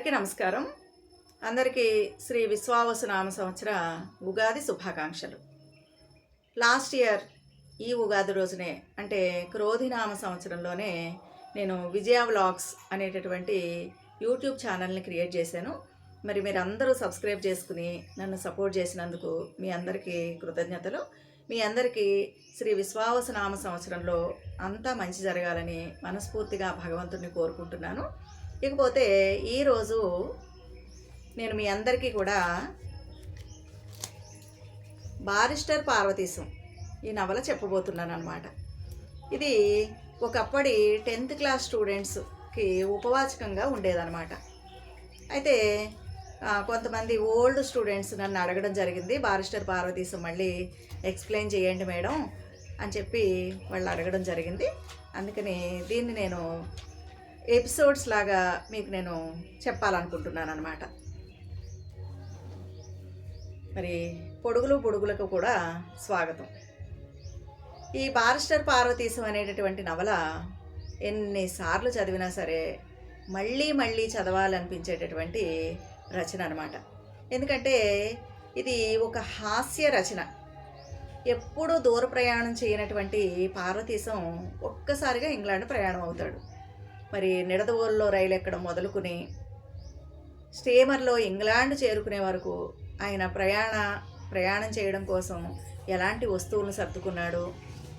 అందరికీ నమస్కారం. అందరికీ శ్రీ విశ్వావసు నామ సంవత్సర ఉగాది శుభాకాంక్షలు. లాస్ట్ ఇయర్ ఈ ఉగాది రోజునే అంటే క్రోధినామ సంవత్సరంలోనే నేను విజయ వ్లాగ్స్ అనేటటువంటి యూట్యూబ్ ఛానల్ని క్రియేట్ చేశాను. మరి మీరు అందరూ సబ్స్క్రైబ్ చేసుకుని నన్ను సపోర్ట్ చేసినందుకు మీ అందరికీ కృతజ్ఞతలు. మీ అందరికీ శ్రీ విశ్వావసు నామ సంవత్సరంలో అంతా మంచి జరగాలని మనస్ఫూర్తిగా భగవంతుడిని కోరుకుంటున్నాను. ఇకపోతే ఈరోజు నేను మీ అందరికీ కూడా బారిస్టర్ పార్వతీశం ఈ నవల చెప్పబోతున్నాను అనమాట ఇది ఒకప్పటి టెన్త్ క్లాస్ స్టూడెంట్స్కి ఉపవాచకంగా ఉండేదన్నమాట. అయితే కొంతమంది ఓల్డ్ స్టూడెంట్స్ నన్ను అడగడం జరిగింది బారిస్టర్ పార్వతీశం మళ్ళీ ఎక్స్ప్లెయిన్ చేయండి మేడం అని చెప్పి వాళ్ళు అడగడం జరిగింది. అందుకని దీన్ని నేను ఎపిసోడ్స్ లాగా మీకు నేను చెప్పాలనుకుంటున్నాను అనమాట మరి పొడుగులు పొడుగులకు కూడా స్వాగతం. ఈ బారిస్టర్ పార్వతీశం అనేటటువంటి నవల ఎన్నిసార్లు చదివినా సరే మళ్ళీ మళ్ళీ చదవాలనిపించేటటువంటి రచన అనమాట ఎందుకంటే ఇది ఒక హాస్య రచన. ఎప్పుడూ దూర ప్రయాణం చేయనటువంటి పార్వతీశం ఒక్కసారిగా ఇంగ్లాండ్ ప్రయాణం అవుతాడు. మరి నిడదవోలులో రైలు ఎక్కడం మొదలుకుని స్టీమర్లో ఇంగ్లాండ్ చేరుకునే వరకు ఆయన ప్రయాణ ప్రయాణం చేయడం కోసం ఎలాంటి వస్తువులను సర్దుకున్నాడు?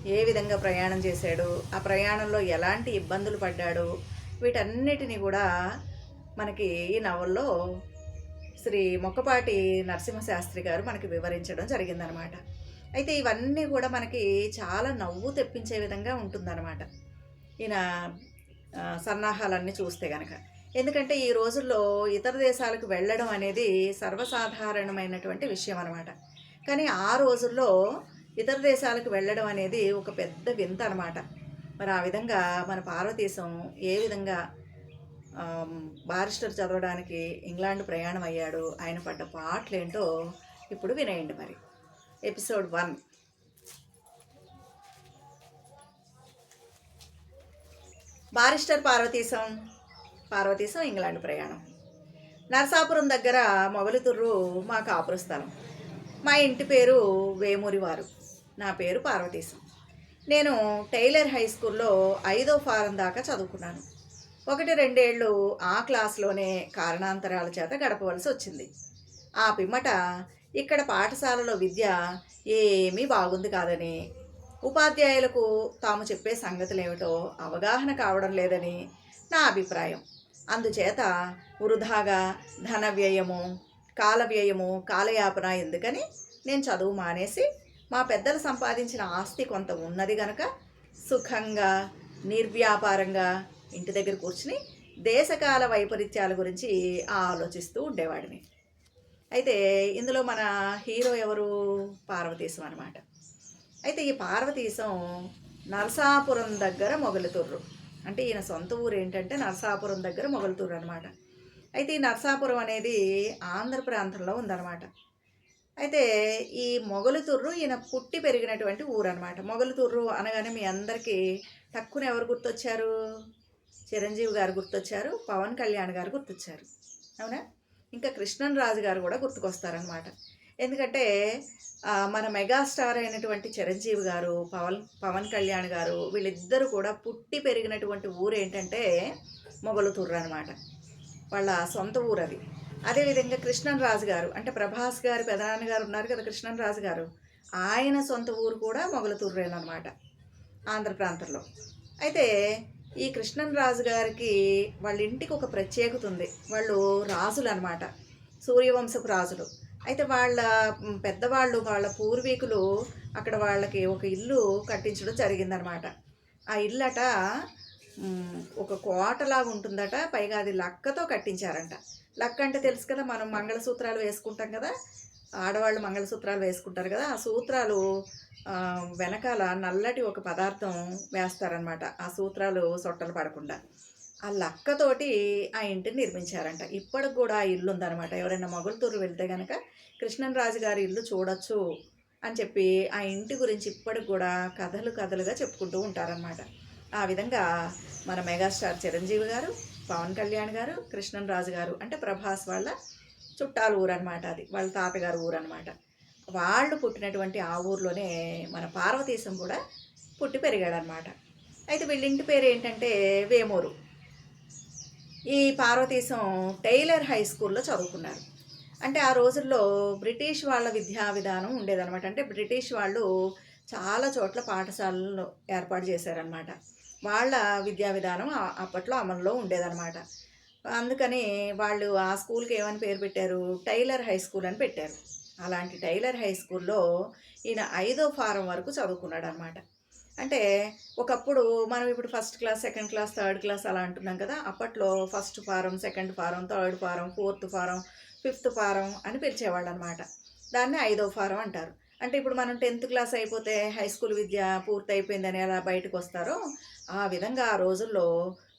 ఏ విధంగా ప్రయాణం చేశాడు? ఆ ప్రయాణంలో ఎలాంటి ఇబ్బందులు పడ్డాడు? వీటన్నిటినీ కూడా మనకి ఈ నవల్లో శ్రీ మొక్కపాటి నరసింహశాస్త్రి గారు మనకి వివరించడం జరిగిందనమాట. అయితే ఇవన్నీ కూడా మనకి చాలా నవ్వు తెప్పించే విధంగా ఉంటుందన్నమాట ఈయన సన్నాహాలన్నీ చూస్తే గనక. ఎందుకంటే ఈ రోజుల్లో ఇతర దేశాలకు వెళ్ళడం అనేది సర్వసాధారణమైనటువంటి విషయం అనమాట కానీ ఆ రోజుల్లో ఇతర దేశాలకు వెళ్ళడం అనేది ఒక పెద్ద వింత అనమాట మరి ఆ విధంగా మన పార్వతీశం ఏ విధంగా బారిస్టర్ చదవడానికి ఇంగ్లాండ్ ప్రయాణం అయ్యాడు ఆయన పడ్డ పాటలేంటో ఇప్పుడు వినేయండి మరి. Episode one. Barrister Parvateesam Parvateesam England ప్రయాణం. నరసాపురం దగ్గర మొగలితుర్రు మా కాపుర స్థలం. మా ఇంటి పేరు వేమూరివారు నా పేరు పార్వతీశం. నేను టైలర్ హై స్కూల్లో ఐదో ఫారం దాకా చదువుకున్నాను. ఒకటి రెండేళ్ళు ఆ క్లాస్లోనే కారణాంతరాల చేత గడపవలసి వచ్చింది. ఆ పిమ్మట ఇక్కడ పాఠశాలలో విద్య ఏమీ బాగుంది కాదని ఉపాధ్యాయులకు తాము చెప్పే సంగతులేమిటో అవగాహన కావడం లేదని నా అభిప్రాయం. అందుచేత వృధాగా ధన వ్యయము కాల వ్యయము కాలయాపన ఎందుకని నేను చదువు మానేసి మా పెద్దలు సంపాదించిన ఆస్తి కొంత ఉన్నది గనక సుఖంగా నిర్వ్యాపారంగా ఇంటి దగ్గర కూర్చుని దేశకాల వైపరీత్యాల గురించి ఆలోచిస్తూ ఉండేవాడిని. అయితే ఇందులో మన హీరో ఎవరు? పార్వతీశం అనమాట అయితే ఈ పార్వతీశం నరసాపురం దగ్గర మొగలుతుర్రు. అంటే ఈయన సొంత ఊరు ఏంటంటే నరసాపురం దగ్గర మొగలుతుర్రు అనమాట అయితే ఈ నరసాపురం అనేది ఆంధ్ర ప్రాంతంలో ఉందన్నమాట. అయితే ఈ మొగలుతుర్రు ఈయన పుట్టి పెరిగినటువంటి ఊరు అనమాట మొగలుతుర్రు అనగానే మీ అందరికీ తక్కువ ఎవరు గుర్తొచ్చారు? చిరంజీవి గారు గుర్తొచ్చారు పవన్ కళ్యాణ్ గారు గుర్తొచ్చారు. అవునా? ఇంకా కృష్ణన్ రాజు గారు కూడా గుర్తుకొస్తారనమాట ఎందుకంటే మన మెగాస్టార్ అయినటువంటి చిరంజీవి గారు పవన్ పవన్ కళ్యాణ్ గారు వీళ్ళిద్దరూ కూడా పుట్టి పెరిగినటువంటి ఊరు ఏంటంటే మొగలుతూర్రు అనమాట వాళ్ళ సొంత ఊరు అది అదేవిధంగా కృష్ణన్ రాజు గారు అంటే ప్రభాస్ గారి పెదనాన్న గారు ఉన్నారు కదా కృష్ణన్ రాజు గారు. ఆయన సొంత ఊరు కూడా మొగలుతూర్రేనమాట ఆంధ్ర ప్రాంతంలో. అయితే ఈ కృష్ణన్ రాజు గారికి వాళ్ళ ఇంటికి ఒక ప్రత్యేకత ఉంది. వాళ్ళు రాజులు అనమాట సూర్యవంశపు రాజులు. అయితే వాళ్ళ పెద్దవాళ్ళు వాళ్ళ పూర్వీకులు అక్కడ వాళ్ళకి ఒక ఇల్లు కట్టించడం జరిగిందనమాట ఆ ఇల్లట ఒక కోటలాగా ఉంటుందట పైగా అది లక్కతో కట్టించారంట. లక్క అంటే తెలుసు కదా మనం మంగళసూత్రాలు వేసుకుంటాం కదా ఆడవాళ్ళు మంగళసూత్రాలు వేసుకుంటారు కదా ఆ సూత్రాలు వెనకాల నల్లటి ఒక పదార్థం వేస్తారనమాట ఆ సూత్రాలు సొట్టలు పడకుండా. ఆ లక్కతోటి ఆ ఇంటిని నిర్మించారంట. ఇప్పటికి కూడా ఆ ఇల్లు ఉందనమాట ఎవరైనా మొగలుతూరు వెళ్తే కనుక కృష్ణన్ రాజు గారి ఇల్లు చూడొచ్చు అని చెప్పి ఆ ఇంటి గురించి ఇప్పటికి కూడా కథలు కథలుగా చెప్పుకుంటూ ఉంటారనమాట ఆ విధంగా మన మెగాస్టార్ చిరంజీవి గారు పవన్ కళ్యాణ్ గారు కృష్ణన్ రాజు గారు అంటే ప్రభాస్ వాళ్ళ చుట్టాల ఊరు అనమాట అది. వాళ్ళ తాతగారు ఊరు అనమాట వాళ్ళు పుట్టినటువంటి ఆ ఊర్లోనే మన పార్వతీశం కూడా పుట్టి పెరిగాడనమాట అయితే వీళ్ళ ఇంటి పేరు ఏంటంటే వేమూరు. ఈ పార్వతీశం టైలర్ హై స్కూల్లో చదువుకున్నారు. అంటే ఆ రోజుల్లో బ్రిటిష్ వాళ్ళ విద్యా విధానం ఉండేదన్నమాట. అంటే బ్రిటిష్ వాళ్ళు చాలా చోట్ల పాఠశాలను ఏర్పాటు చేశారనమాట వాళ్ళ విద్యా విధానం అప్పట్లో అమల్లో ఉండేదన్నమాట. అందుకని వాళ్ళు ఆ స్కూల్కి ఏమని పేరు పెట్టారు? టైలర్ హై స్కూల్ అని పెట్టారు. అలాంటి టైలర్ హై స్కూల్లో ఈయన ఐదో ఫారం వరకు చదువుకున్నాడు అనమాట అంటే ఒకప్పుడు మనం ఇప్పుడు first class second class third class అలా అంటున్నాం కదా అప్పట్లో first form second form third form fourth form fifth form అని పిలిచేవాళ్ళు అనమాట దాన్ని ఐదో ఫారం అంటారు. అంటే ఇప్పుడు మనం టెన్త్ క్లాస్ అయిపోతే హై స్కూల్ విద్య పూర్తయిపోయిందని ఎలా బయటకు వస్తారో ఆ విధంగా ఆ రోజుల్లో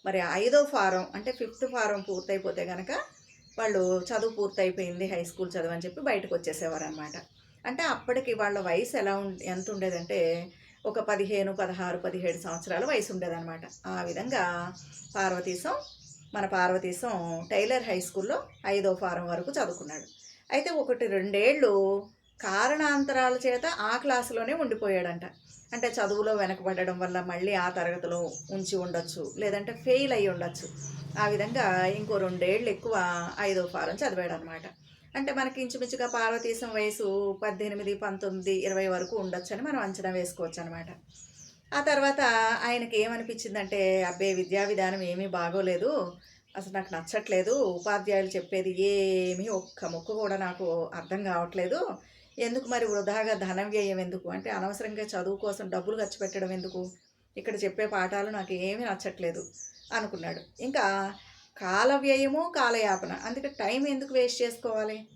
మరి ఐదో ఫారం అంటే ఫిఫ్త్ ఫారం పూర్తయిపోతే కనుక వాళ్ళు చదువు పూర్తయిపోయింది హై స్కూల్ చదువు అని చెప్పి బయటకు వచ్చేసేవారు అనమాట అంటే అప్పటికి వాళ్ళ వయసు ఎలా ఉం ఎంత ఉండేదంటే ఒక పదిహేను పదహారు పదిహేడు సంవత్సరాల వయసు ఉండేదన్నమాట. ఆ విధంగా పార్వతీశం మన పార్వతీశం టైలర్ హై స్కూల్లో ఐదో ఫారం వరకు చదువుకున్నాడు. అయితే ఒకటి రెండేళ్ళు కారణాంతరాల చేత ఆ క్లాసులోనే ఉండిపోయాడంట. అంటే చదువులో వెనకబడడం వల్ల మళ్ళీ ఆ తరగతిలో ఉంచి ఉండొచ్చు లేదంటే ఫెయిల్ అయ్యి ఉండొచ్చు. ఆ విధంగా ఇంకో రెండేళ్ళు ఎక్కువ ఐదో ఫారం చదివాడు అనమాట అంటే మనకి ఇంచుమించుగా పార్వతీశం వయసు పద్దెనిమిది పంతొమ్మిది ఇరవై వరకు ఉండొచ్చని మనం అంచనా వేసుకోవచ్చు అనమాట ఆ తర్వాత ఆయనకి ఏమనిపించిందంటే అబ్బే విద్యా విధానం ఏమీ బాగోలేదు. అసలు నాకు నచ్చట్లేదు. ఉపాధ్యాయులు చెప్పేది ఏమీ ఒక్క ముక్క కూడా నాకు అర్థం కావట్లేదు. ఎందుకు మరి వృధాగా ధనం వ్యయం ఎందుకు? అంటే అనవసరంగా చదువు కోసం డబ్బులు ఖర్చు పెట్టడం ఎందుకు? ఇక్కడ చెప్పే పాఠాలు నాకు ఏమీ నచ్చట్లేదు అనుకున్నాడు. ఇంకా కాల వ్యయము కాలయాపన. అందుకే టైం ఎందుకు వేస్ట్ చేసుకోవాలి?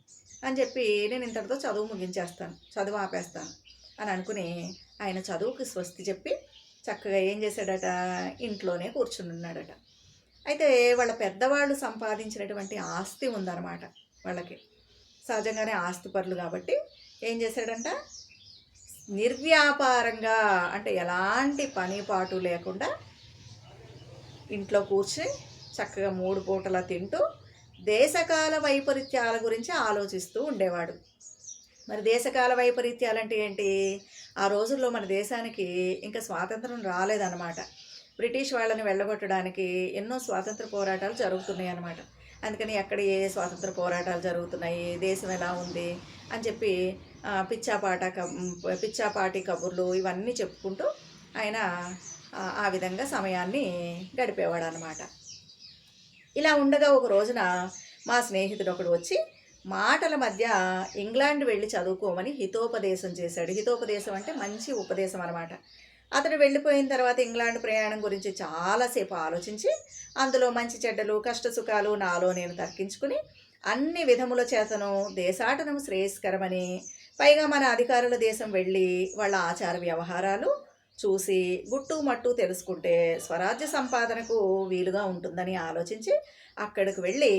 అని చెప్పి నేను ఇంతటితో చదువు ముగించేస్తాను. చదువు ఆపేస్తాను. అని అనుకుని ఆయన చదువుకి స్వస్తి చెప్పి చక్కగా ఏం చేశాడట? ఇంట్లోనే కూర్చుని ఉన్నాడట. అయితే వాళ్ళ పెద్దవాళ్ళు సంపాదించినటువంటి ఆస్తి ఉందన్నమాట వాళ్ళకి. సహజంగానే ఆస్తి పరులు కాబట్టి ఏం చేశాడంట? నిర్వ్యాపారంగా అంటే ఎలాంటి పని పాటు లేకుండా ఇంట్లో కూర్చుని చక్కగా మూడు పూటలా తింటూ దేశకాల వైపరీత్యాల గురించి ఆలోచిస్తూ ఉండేవాడు. మరి దేశకాల వైపరీత్యాలు అంటే ఏంటి? ఆ రోజుల్లో మన దేశానికి ఇంకా స్వాతంత్రం రాలేదన్నమాట. బ్రిటిష్ వాళ్ళని వెళ్ళగొట్టడానికి ఎన్నో స్వాతంత్ర పోరాటాలు జరుగుతున్నాయి అన్నమాట. అందుకని ఎక్కడ ఏ స్వాతంత్ర పోరాటాలు జరుగుతున్నాయి? దేశం ఎలా ఉంది? అని చెప్పి పిచ్చాపాట కబ్ పిచ్చాపాటి కబుర్లు ఇవన్నీ చెప్పుకుంటూ ఆయన ఆ, ఆ విధంగా సమయాన్ని గడిపేవాడు అనమాట ఇలా ఉండగా ఒక రోజున మా స్నేహితుడు ఒకడు వచ్చి మాటల మధ్య ఇంగ్లాండ్ వెళ్ళి చదువుకోమని హితోపదేశం చేశాడు. హితోపదేశం అంటే మంచి ఉపదేశం అనమాట అతడు వెళ్ళిపోయిన తర్వాత ఇంగ్లాండ్ ప్రయాణం గురించి చాలాసేపు ఆలోచించి అందులో మంచి చెడ్డలు కష్ట సుఖాలు నాలో నేను తర్కించుకుని అన్ని విధముల చేతను దేశాటనం శ్రేయస్కరమని పైగా మన అధికారుల దేశం వెళ్ళి వాళ్ళ ఆచార వ్యవహారాలు చూసి గుట్టు మట్టు తెలుసుకుంటే స్వరాజ్య సంపాదనకు వీలుగా ఉంటుందని ఆలోచించి అక్కడికి వెళ్ళి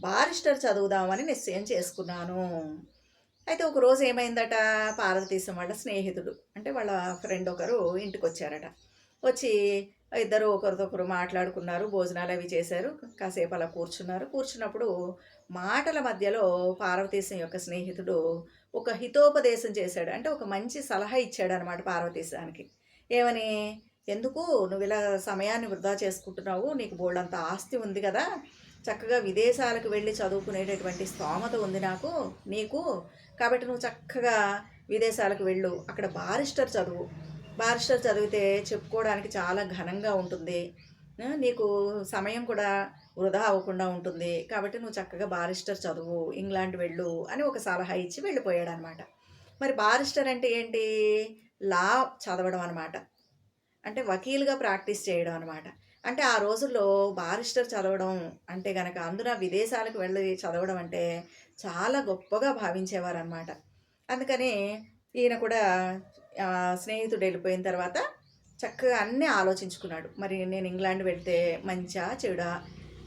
బారిస్టర్ చదువుదామని నిశ్చయం చేసుకున్నాను. అయితే ఒక రోజు ఏమైందట? పార్వతీశం వాళ్ళ స్నేహితుడు అంటే వాళ్ళ ఫ్రెండ్ ఒకరు ఇంటికి వచ్చారట వచ్చి ఇద్దరు ఒకరిదొకరు మాట్లాడుకున్నారు భోజనాలు అవి చేశారు కాసేపు అలా కూర్చున్నారు. కూర్చున్నప్పుడు మాటల మధ్యలో పార్వతీశం యొక్క స్నేహితుడు ఒక హితోపదేశం చేశాడు. అంటే ఒక మంచి సలహా ఇచ్చాడు అనమాట పార్వతీశానికి. ఏమని? ఎందుకు నువ్వు ఇలా సమయాన్ని వృధా చేసుకుంటున్నావు? నీకు బోల్డంత ఆస్తి ఉంది కదా. చక్కగా విదేశాలకు వెళ్ళి చదువుకునేటటువంటి స్తోమత ఉంది నాకు నీకు. కాబట్టి నువ్వు చక్కగా విదేశాలకు వెళ్ళు. అక్కడ బారిస్టర్ చదువు. బారిస్టర్ చదివితే చెప్పుకోవడానికి చాలా ఘనంగా ఉంటుంది. నీకు సమయం కూడా వృధా అవ్వకుండా ఉంటుంది. కాబట్టి నువ్వు చక్కగా బారిస్టర్ చదువు ఇంగ్లాండ్ వెళ్ళు అని ఒక సలహా ఇచ్చి వెళ్ళిపోయాడు అనమాట మరి బారిస్టర్ అంటే ఏంటి? లా చదవడం అనమాట అంటే వకీలుగా ప్రాక్టీస్ చేయడం అనమాట అంటే ఆ రోజుల్లో బారిస్టర్ చదవడం అంటే గనక అందున విదేశాలకు వెళ్ళి చదవడం అంటే చాలా గొప్పగా భావించేవారు అనమాట అందుకని ఈయన కూడా స్నేహితుడు వెళ్ళిపోయిన తర్వాత చక్కగా అన్నీ ఆలోచించుకున్నాడు. మరి నేను ఇంగ్లాండ్ వెళ్తే మంచా చెడా?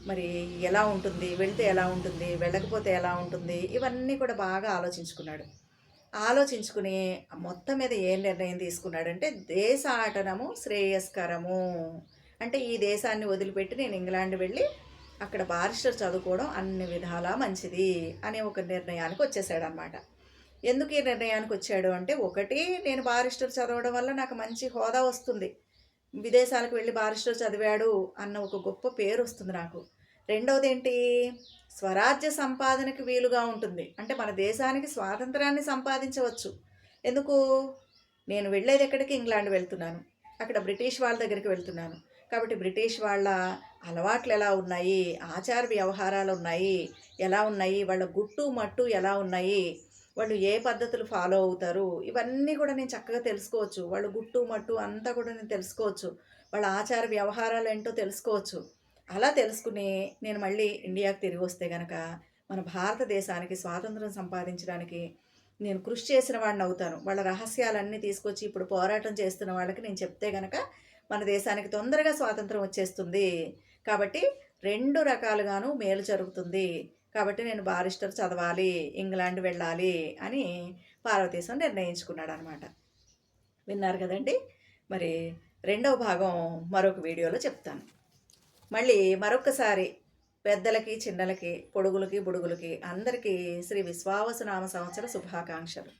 మరి ఎలా ఉంటుంది? వెళ్తే ఎలా ఉంటుంది? వెళ్ళకపోతే ఎలా ఉంటుంది? ఇవన్నీ కూడా బాగా ఆలోచించుకున్నాడు. ఆలోచించుకుని మొత్తం మీద ఏం నిర్ణయం తీసుకున్నాడంటే దేశ ఆటనము శ్రేయస్కరము. అంటే ఈ దేశాన్ని వదిలిపెట్టి నేను ఇంగ్లాండ్ వెళ్ళి అక్కడ బారిస్టర్ చదువుకోవడం అన్ని విధాలా మంచిది అనే ఒక నిర్ణయానికి వచ్చేసాడనమాట ఎందుకు ఈ నిర్ణయానికి వచ్చాడు అంటే ఒకటి నేను బారిస్టర్ చదవడం వల్ల నాకు మంచి హోదా వస్తుంది. విదేశాలకు వెళ్ళి బారిస్టర్ చదివాడు అన్న ఒక గొప్ప పేరు వస్తుంది నాకు. రెండవది ఏంటి స్వరాజ్య సంపాదనకి వీలుగా ఉంటుంది. అంటే మన దేశానికి స్వాతంత్రాన్ని సంపాదించవచ్చు. ఎందుకు? నేను వెళ్ళేది ఎక్కడికి? ఇంగ్లాండ్ వెళ్తున్నాను. అక్కడ బ్రిటిష్ వాళ్ళ దగ్గరికి వెళ్తున్నాను. కాబట్టి బ్రిటిష్ వాళ్ళ అలవాట్లు ఎలా ఉన్నాయి? ఆచార వ్యవహారాలు ఉన్నాయి. ఎలా ఉన్నాయి? వాళ్ళ గుట్టు మట్టు ఎలా ఉన్నాయి? వాళ్ళు ఏ పద్ధతులు ఫాలో అవుతారు? ఇవన్నీ కూడా నేను చక్కగా తెలుసుకోవచ్చు. వాళ్ళ గుట్టు మట్టు అంతా కూడా నేను తెలుసుకోవచ్చు. వాళ్ళ ఆచార వ్యవహారాలు ఏంటో తెలుసుకోవచ్చు. అలా తెలుసుకుని నేను మళ్ళీ ఇండియాకి తిరిగి వస్తే గనక మన భారతదేశానికి స్వాతంత్రం సంపాదించడానికి నేను కృషి చేసిన వాడిని అవుతాను. వాళ్ళ రహస్యాలన్నీ తీసుకొచ్చి ఇప్పుడు పోరాటం చేస్తున్న వాళ్ళకి నేను చెప్తే గనక మన దేశానికి తొందరగా స్వాతంత్రం వచ్చేస్తుంది. కాబట్టి రెండు రకాలుగాను మేలు జరుగుతుంది. కాబట్టి నేను బారిస్టర్ చదవాలి ఇంగ్లాండ్ వెళ్ళాలి అని పార్వతీశం నిర్ణయించుకున్నాడు అనమాట విన్నారు కదండి? మరి రెండవ భాగం మరొక వీడియోలో చెప్తాను. మళ్ళీ మరొకసారి పెద్దలకి చిన్నలకి పొడుగులకి బుడుగులకి అందరికీ శ్రీ విశ్వావసనామ సంవత్సర శుభాకాంక్షలు.